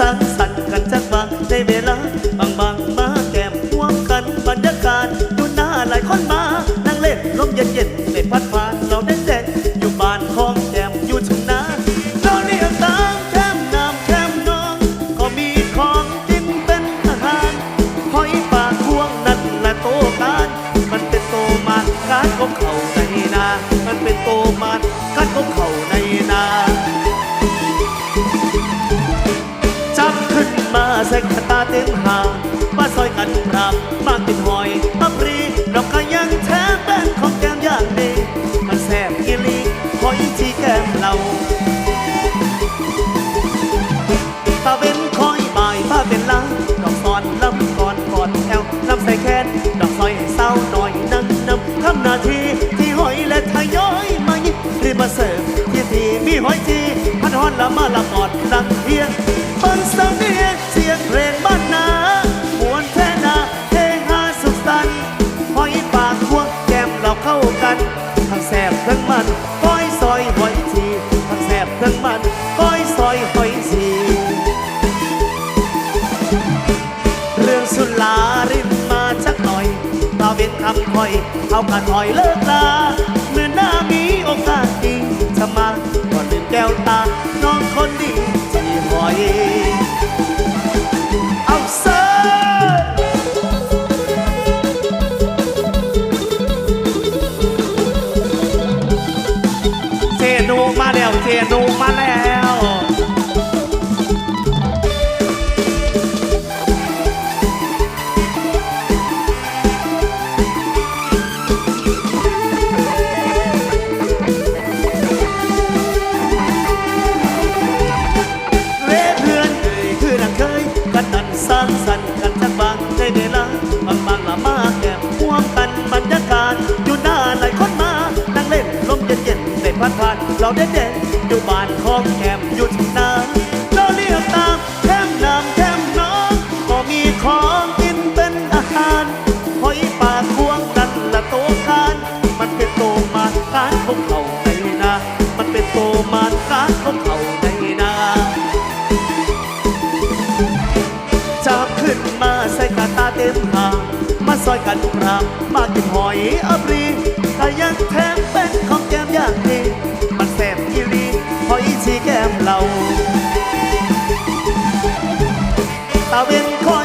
กันนั้นสร้างสรรค์กันจากบางในเวลาบางบางๆมาแก้มร่วมกันบรรยากาศดูหน้าหลายคนมานั่งเล่นลมเย็นเย็นๆไม่พัดผ่านเราได้เด็ดอยู่บ้านของแก้มอยู่ทุ่งนาเราเรียกตามแก้มน้ำแก้มน้อง ก็มีของกินเป็นอาหารหอยปากพวงนั่นและโตการมันเป็นโตมานการของเขาในนา มันเป็นโตมานการของเขาในนา มาใส่กระตาเต็มหางมาซอยกันปรับมากินหอยมาปรีเราก็ยังแท้แป้งของแก้มอย่างดีมันแสบกิลีหอยที่แก้มเราตาเว้นคอยบ่ายป้าเป็นลังดอกซอนลำก่อนก่อนแถวลำใส่แขนดอกซอยเศร้าหน่อยนั่งนำทำนาทีที่หอยและทยอยมายิบรีบมาเสิร์ฟที่ที่มีหอยจีพันหอนละมาละกอดดังเพียง เปิ้นสำเนียงเสียงเพลงบ้านนามวนแท่นาเฮฮาสุขสันต์หอยปากพวงแก้มเราเข้ากัน ทั้งแสบทั้งมันก้อยซอยหอยที ทั้งแสบทั้งมันก้อยซอยหอยที เรื่องสุลาริมมาชักหน่อยตาเว้นคำคอย เอากระถอยเลิกลาเมื่อหน้ามีโอกาสดีจะมาก่อนลืมแก้วตาน้องคนดีที่ห อยานของแก้มอยู่ที่นเราเรียกตามแก้มน้ำแก้มน้องก็มีของกินเป็นอาหารหอยปากพวงกันละโตการมันเป็นโตมาการของเขาในนามันเป็นโตมาการของเขาในนาจับขึ้นมาใส่กระตาเต็มหางมาซอยกันปรามมากินหอยอับรีแต่ยังแถมเป็นของแก้มอย่างดี ที่แก้มเราตาเว้นคอ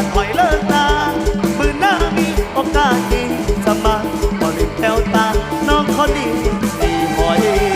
ันคอยเลิกตามือหน้ามีโอกาสดีจะมาบริแก้วตาน้องคนดีดีหอย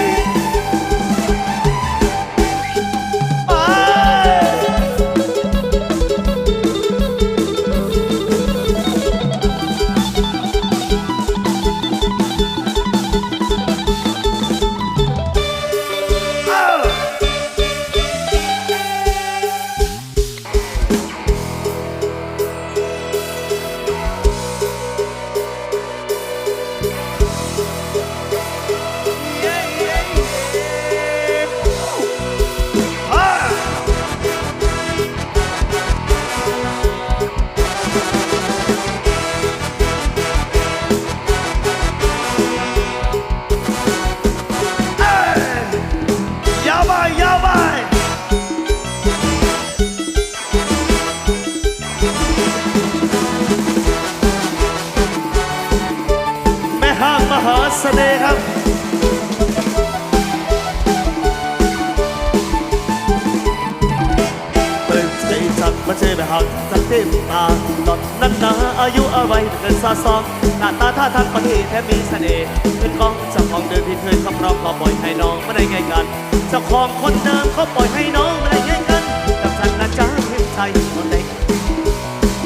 ท่าทางประเทศแทบมีเสน่ห์ขึ้นกองเจ้าของเดิมที่เคยคำร้องขอปล่อยให้น้องไม่ได้ไงกันเจ้าของคนเดิมเขาปล่อยให้น้องไม่ได้ไงกันกับฉันนะจ๊ะเพียงใจคนใด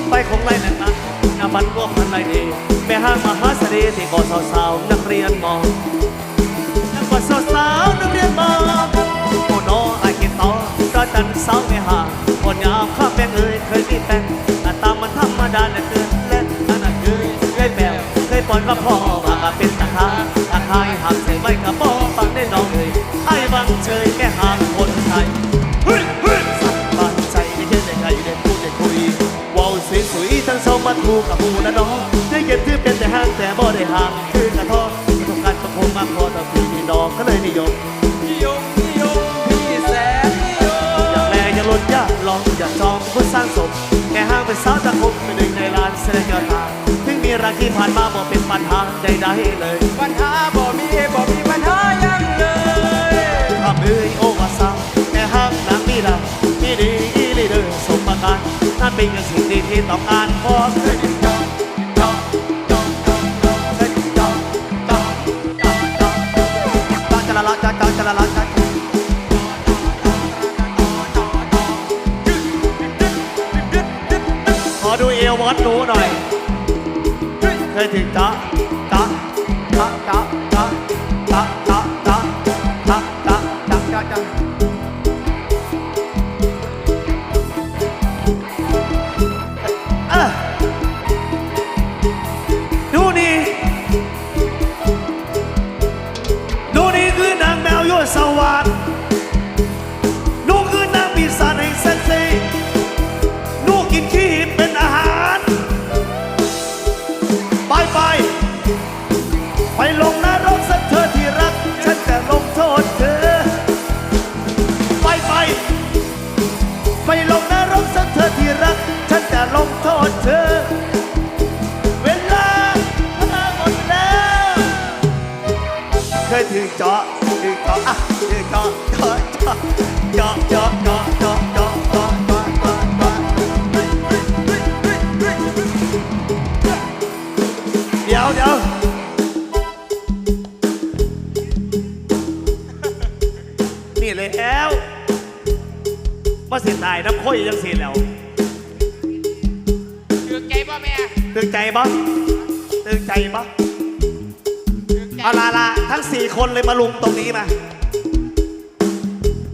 ไปของไรนั่นนะนับบันก็พันไรดีแม่ห้างมหาเสน่ห์ที่ก่อสาวๆนักเรียนมองนักก่อสาวๆนักเรียนมองโอ้น้องไอ้กินต่อก็จันสาวไม่ห่างคนยามข้าแป้งเอ้ยเคยมีแป้งหน้าตามมันธรรมดาเหลือเกิน วเคยปอนกับพ่อมาก็เป็นตาคาตาคายหักใส่ไว้กับพ่อฟังได้น้องเอ้ยไอ้บังเชยแม่ห่างคนไทยเฮ้ยเฮ้ยสักบานใจได้เย็นได้ไงได้พูดได้คุยว้าวสวยสวยทั้งสองมันถูกกับหมูนะน้องได้เก็บที่เป็นแต่ห้างแต่บ่ได้ห่างคือกระท้อประสบการณ์ประคมมากพอต่อพี่น้องก็เลยนิยมนิยมนิยมพี่แสนนิยมอยากแลอยากลดอยากลองอยากจองเป็นคนสร้างสมแค่ห้างเป็นสาวตะคมเป็นหนึ่งในล้านแสดงยอดตาถึงมี รักที่ผ่านมาบ่เป็นปัญหาใดๆเลย ปัญหาบ่มีบ่มีปัญหายังเลยทำเอ้ยโอวาซาแค่ห้างนางมีดามีดีอีหลีเดอสมประการนั่นเป็นสิ่งดีที่ต้องการพอเคยจองจองจองจองจองเคยจองจองจองจองจองจะละละจองจองจะละละจองขอดูเอวมอสหนูหน่อย Đây. มาสิตายน้ำข้อยยังสิแล้วถือใจบ่แม่ตึงใจปะตึงใจปะถือใจเอาลาลาทั้งสี่คนเลยมาลุมตรงนี้มา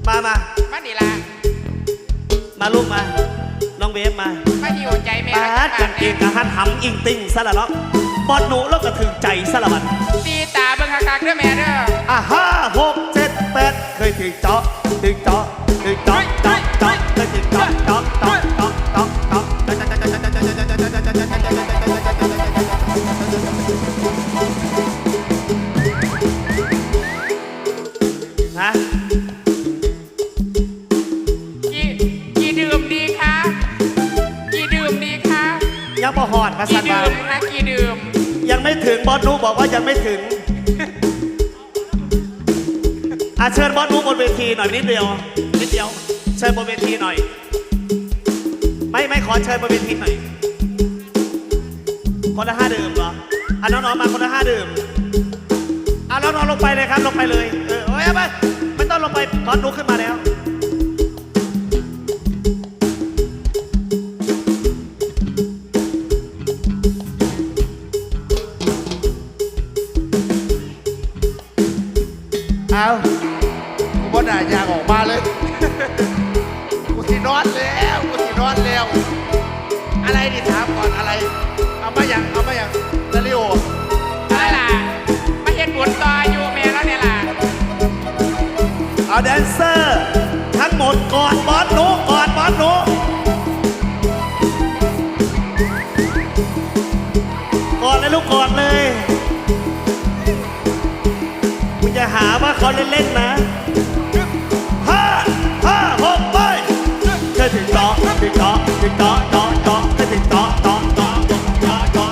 มามา มานี่ล่ะมาลุมมา น้องเวฟมามาหิวใจแม่ปาดกางเกงกะหันหำอิงติงซะละเนาะบอลหนูแล้วก็ถึงใจซะละมันตีตาเบิ่งคักๆเด้อแม่เด้ออะห้าหกเจ็ดแปดเคยถึงเจาะถึงเจาะถึงเจาะเจาะ ยังไม่ถึง อาเชิญบอลนูบนเวทีหน่อยนิดเดียว นิดเดียว เชิญบนเวทีหน่อย ไม่ไม่ขอเชิญบนเวทีหน่อย คนละห้าดื่มเหรออะน้องๆมาคนละห้าดื่มอะน้องๆลงไปเลยครับลงไปเลย เออโอ้ยไปไม่ต้องลงไปบอลนูขึ้นมาแล้ว ว่าเขาเล่นเล่นนะห้าห้าหกไปเธอถึงต่อถึงต่อถึงต่อต่อต่อเธอถึงต่อต่อต่อต่อต่อ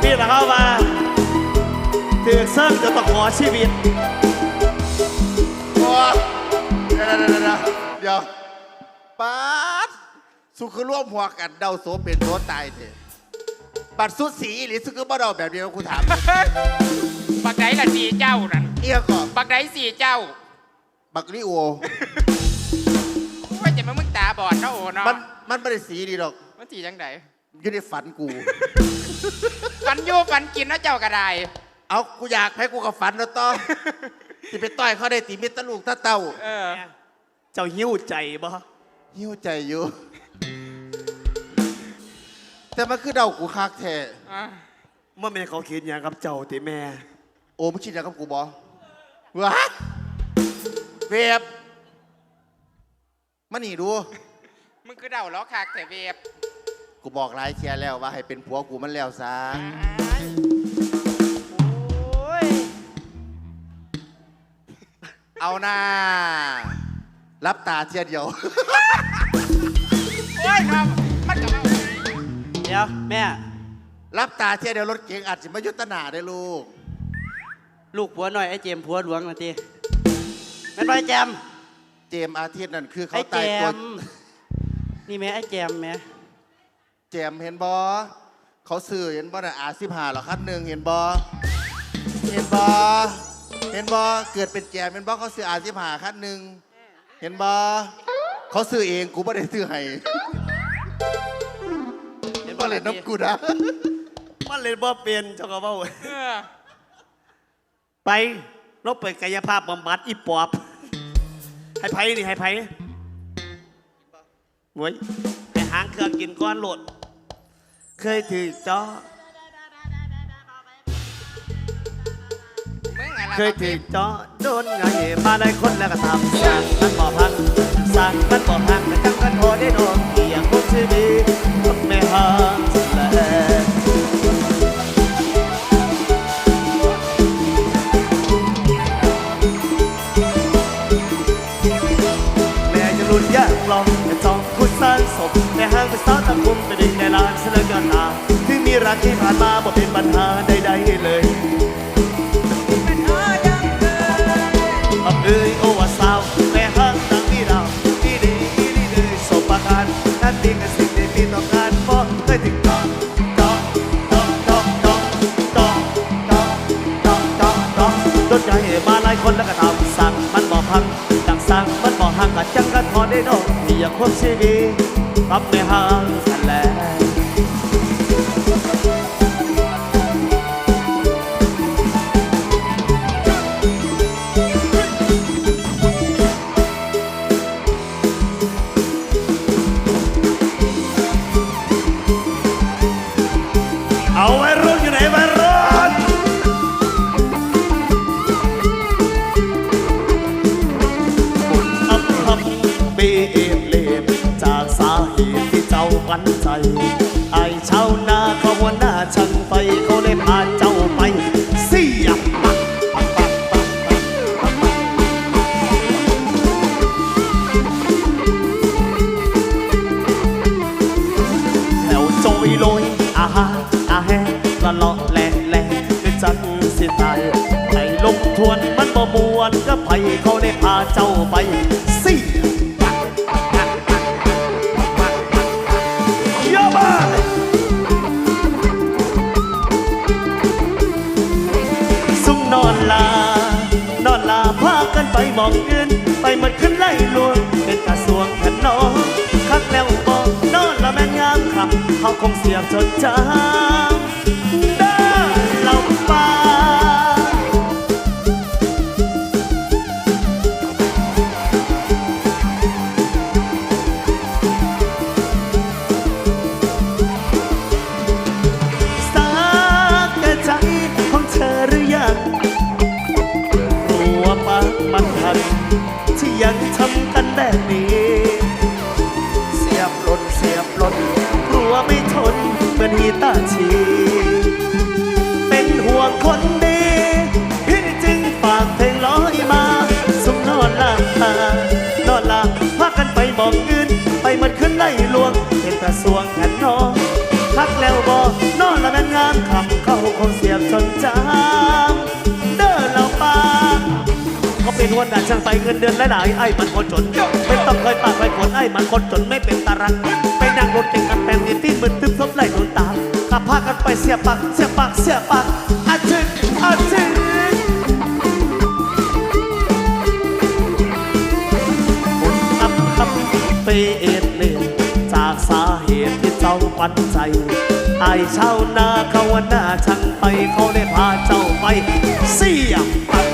พี่ละเข้ามาถือเส้นจะต่องขอชีวิต คือร่วมหัวกันเดาโสเป็นโสตายเถอะบัตรสุดสีหรือซึกบ่ดอกแบบเดียวกูถามบักไดละสี่เจ้านั่นเอี้ยก่อนบักไดสี่เจ้า บักลิโอว่าจะมามึงตาบอดเนาะโอ้เนาะมันมันไม่ได้สีดีดอก มันสีจังไดอยู่ในฝันกูฟันอยู่ฟันกินเนาะเจ้าก็ได้เอากูอยากให้กูกับฝันแล้วต่อที่ไปต่อยเขาได้ตีมิตรลูกตาเต้าเออเจ้าหิ้วใจบ่หิ้วใจอยู่ แต่มันคือเดากูคักแท้อะเมื่อแม่เขาคิดอย่างกับเจ้าติแม่ โอ้มึงคิดอย่างกับกูบอวะเวบมานี่ดู มึงคือเดาล้อคากแต่เวฟกูบอกหลายเชียร์แล้วว่าให้เป็นผัวกูมันแล้วซะอ้ายโอ้ยเอาหน้ารับตาเชียร์เดียว โอ้ยน้องมันก็เอาเดี๋ยวแม่ รับตาเชียร์เดียวรถเก๋งอาจจะมายุตนาได้ลูก ลูกผัวหน่อยไอ้เจมส์ผัวหลวงนะทีแม่นบ่ไอ้แจม เจมส์อาทิตย์นั่นคือไอ้เขาแจตายตัวม นี่แม่ไอ้แจมแม่เจมส์เห็นบอเขาสื่อเห็นบอน่ะอาสิบหาหรอคันหนึ่งเห็นบอเห็นบอเห็นบอเกิดเป็นแจมเห็นบอเขาซื้ออาสิบหาคันหนึ่งเห็นบอเขาซื้อเองกูไม่ได้ซื้อให้ เห็นบ่เลยน้ำกูนะมันเล่นบ่เป็นเจ้าก็เว้าเออไปลบไปกายภาพบำบัดอีปอบให้ไผนี่ให้ไผโว้ยให้หางเครื่องกินก้อนโหลด เคยถือจ้อมึงอะไรเคยถือจ้อโดนไงมาได้คนแล้วก็ทำสั่งมันบ่พังสั่งมันบ่พังแต่จังกันโห มาหลายคนแล้วก็ทำสั่งมันบ่พังดังสั่งมันบ่ห่างกันจังกันพอได้ดอกที่อยากควบชีวิตรับไม่ห่าง ไอ้ชาวนาเขาหัวหน้าช่างไฟเขาเลยพาเจ้าไปเสียบปักปักปักปักปักปักแถวโจยโลยอาฮาอาแฮละเลาะแหล่แหล่คือจังสิตายให้ลงทวนมันบ่มวนก็ไผเขาได้พาเจ้าไปากันไปมองเงินไปหมดขึ้นไล่ลวงเป็นกระสวงขันน้องคักแล้วบอกนอนละแม่นยามคำเขาคงเสียบจดจ้า ชี เป็นห่วงคนดี พี่จึงฝากเพลงร้อยมาสมนอนหลับตานอนหลับพากันไปมองเงินไปมันขึ้นไล่ลวงเห็นแต่สวงแขนนอนพักแล้วบอกนอนละแม่นงามคำเข้าคงเสียบจนจามเด้อเราปาเขาเป็นหัวหน้าช่างไฟเงินเดือนหลายๆไอ้มันคนจนไม่ต้องเคยปากเคยขนไอ้มันคนจนไม่เป็นตารังไปนั่งรถเก่งกันแปลงที่ที่มึนตึ๊บซบไหลโดนตาม ขับพากันไปเสียปักเสียปักเสียปักอาจึงอาจึงอับอับไปเอ็ดเล่นจากสาเหตุที่เจ้าปันใจไอายชาวนาเขาว่าหน้าช่างไปเขาได้พาเจ้าไปเสียปัก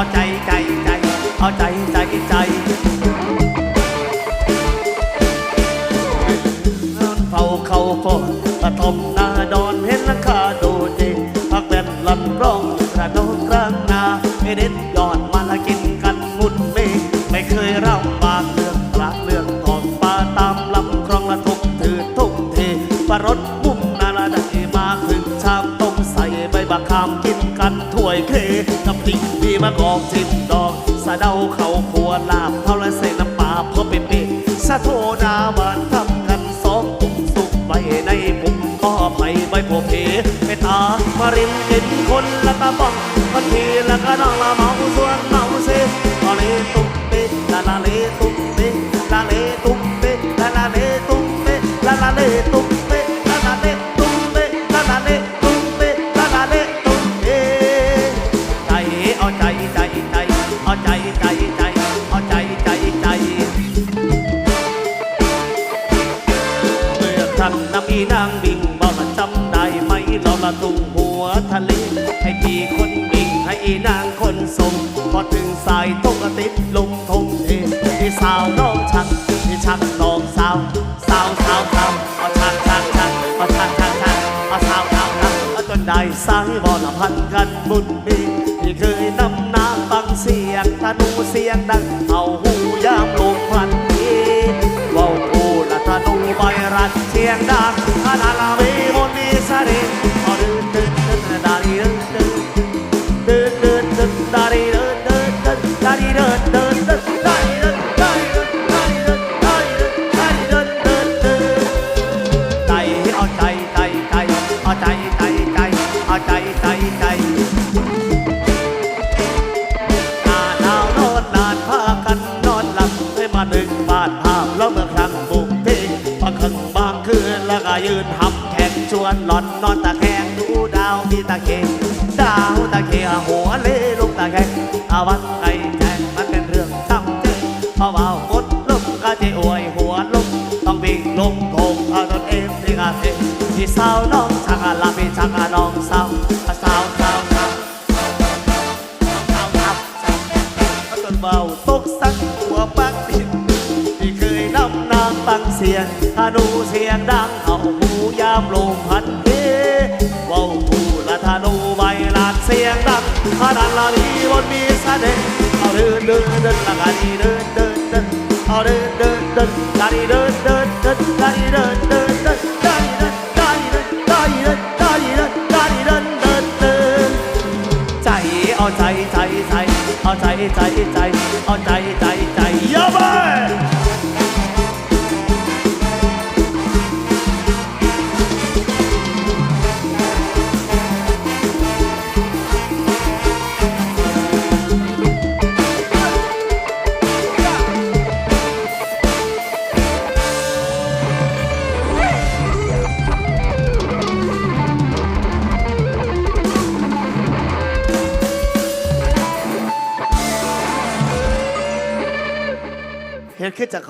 เอาใจใจใจ เอาใจใจ กดีมะกอกจิ้มดอก สะเดาเขาขัวลาบเท่าละเศษน้ำปลาพอเป๊ะๆสะโทนาบานทำกันสองปุ่มสุกไปในปุ่มก็ไปใบโพเพไปตามารินเห็นคนละตาบ้องพันทีละก็นองละเมาส่วนเมาเซลาเลตุ้มเปละลาเลตุายตกกติดลงทงเทพี่สาวน้องชักพี่ชักน้องสาว สาวสาวสาวเอาชักชักชักเอาชักชักชักเอาสาวสาวสาวเอาจนได้สายบอลพันกันบุญมีพี่เคยนำน้ำฟังเสียงธนูเสียงดังเอาหูยามลงพันทีว่าวพูละธนูใบรัดเสียงดังขนาดลาวีมนมีเสน่ห์ ยืนหับแขนชวนหลอนนอนตะแคงดูดาวมีตะเคงดาวตะเคงหัวเลลูกตะแคงอาวันไอแจงมันเป็นเรื่องจำเจเพราะว่าฝนลมก็จะอวยหัวลมต้องวิ่งลงโถงเอาตนเองที่กาเทพี่สาวน้องชักอาลาพี่ชักอาน้องสาว เสียงธนูเสียงดังเอาหูยามลมพัดเฮเว้าผู้ละธนูใบลานเสียงดังขนาดลาลีบนมีเสน่ห์เอาเดินเดินเดินละกันเดินเดินเดินเอาเดินเดินเดินลาลีเดินเดินเดินลาลีเดินเดินเดินลาลีเดินลาลีเดินลาลีเดินลาลีเดินลาลีเดินเดินเดินใจเอาใจใจใจเอาใจใจใจเอาใจใจใจเยอะไป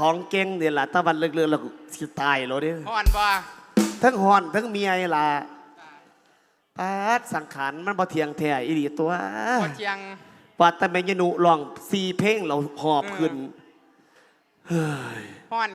ขึ้นจากของเก่งเนี่ยล่ะตะวันเลือกๆแล้วก็สิตายแล้วเนี่ยห่อนบ่ทั้งหอนทั้งเมียนี่ล่ะปาดสังขารมันบ่เทียงแท้อีหลีตัวพอเชียงว่าแต่แม่ยนุร้องสี่เพลงเราหอบขึ้นเฮ้ย